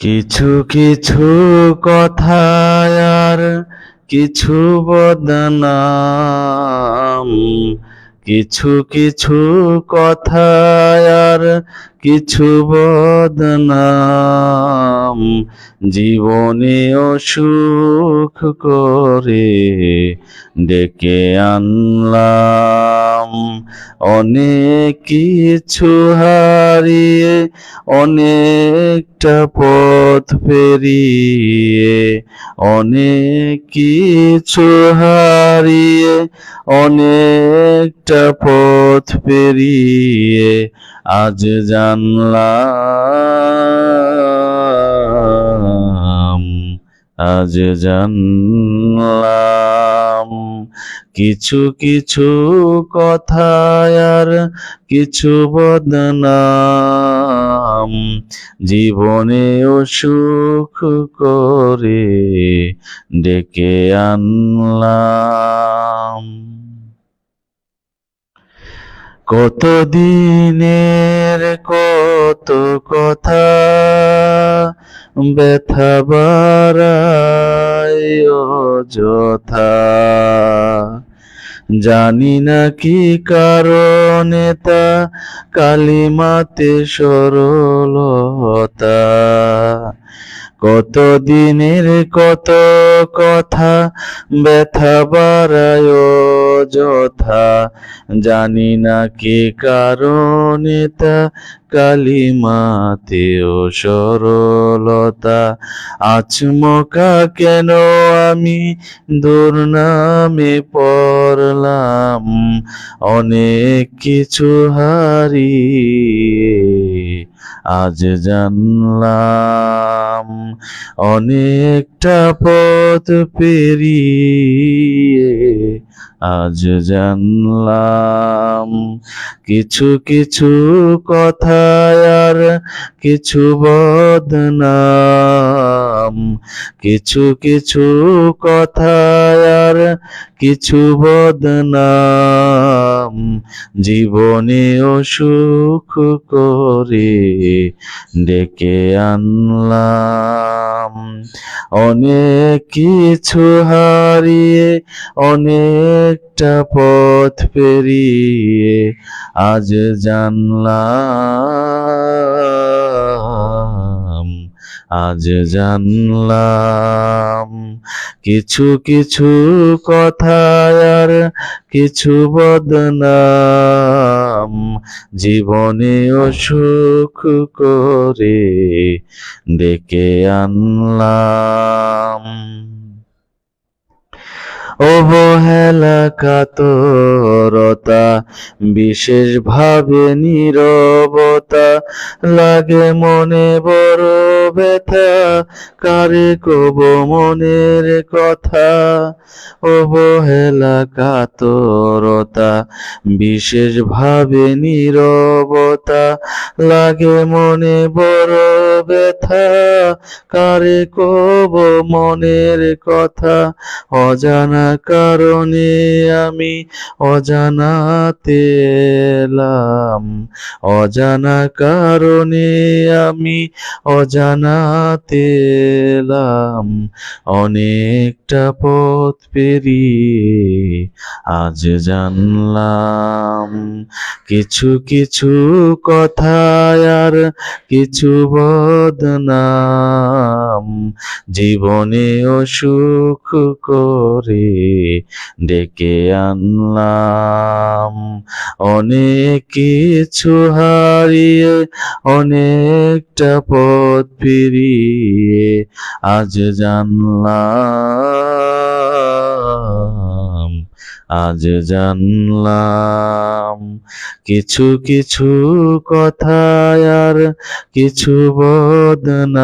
কিছু কিছু কথায় আর কিছু বদনাম। কিছু কিছু কথায় আর কিছু বদনাম। জীবনে অসুখ করে ডেকে আনলাম। অনেক কিছু হারিয়ে অনেকটা পথ পেরিয়ে অনেক কিছু হারিয়ে অনেকটা পথ পেরিয়ে আজ জানলাম আজ জানলাম কিছু কিছু কথায় আর কিছু বদনাম। জীবনে অসুখ করে ডেকে আনলাম। কত দিনের কত কথা ব্যথা বাড়ায় জানি না কি কারণে তা কালিমাতে সরলতা। কত দিনের কত কথা ব্যথা বাড়ায় যথা। জানি না কে কারণে তা কালিমাতেও সরলতা। আচমকা কেন আমি দুর্নামে পড়লাম? অনেক কিছু হারিয়ে আজ জানলাম অনেকটা পথ পেরিয়ে, আজ জানলাম কিছু কিছু কথায় আর কিছু বদনাম, কিছু কিছু কথায় আর কিছু বদনাম। জীবনে অসুখ করে ডেকে আনলাম। অনেক কিছু হারিয়ে, অনেকটা পথ পেরিয়ে আজ জানলাম আজ জানলাম। কিছু কিছু কথা আর কিছু বদনাম। জীবনে অসুখ করে ডেকে আনলাম। অবহেলা কাতরতা, বিশেষভাবে নীরবতা, লাগে মনে বড় ব্যথা, কারে কব মনের কথা? অবহেলা কাতরতা, বিশেষভাবে নীরবতা, লাগে মনে বড় ব্যথা, কারে কব মনের কথা? অজানা কারণে আমি অজানাতে এলাম। অজানা কারণে আমি অজানাতে এলাম। অনেকটা পথ পেরিয়ে আজ জানলাম। কিছু কিছু কথায় আর কিছু বদনাম জীবনে অসুখ করে ডেকে আনলাম। অনেক কিছু হারিয়ে অনেকটা পথ ফিরিয়ে আজ জানলাম। আজ জানলাম কিছু কিছু কথা আর কিছু বদনাম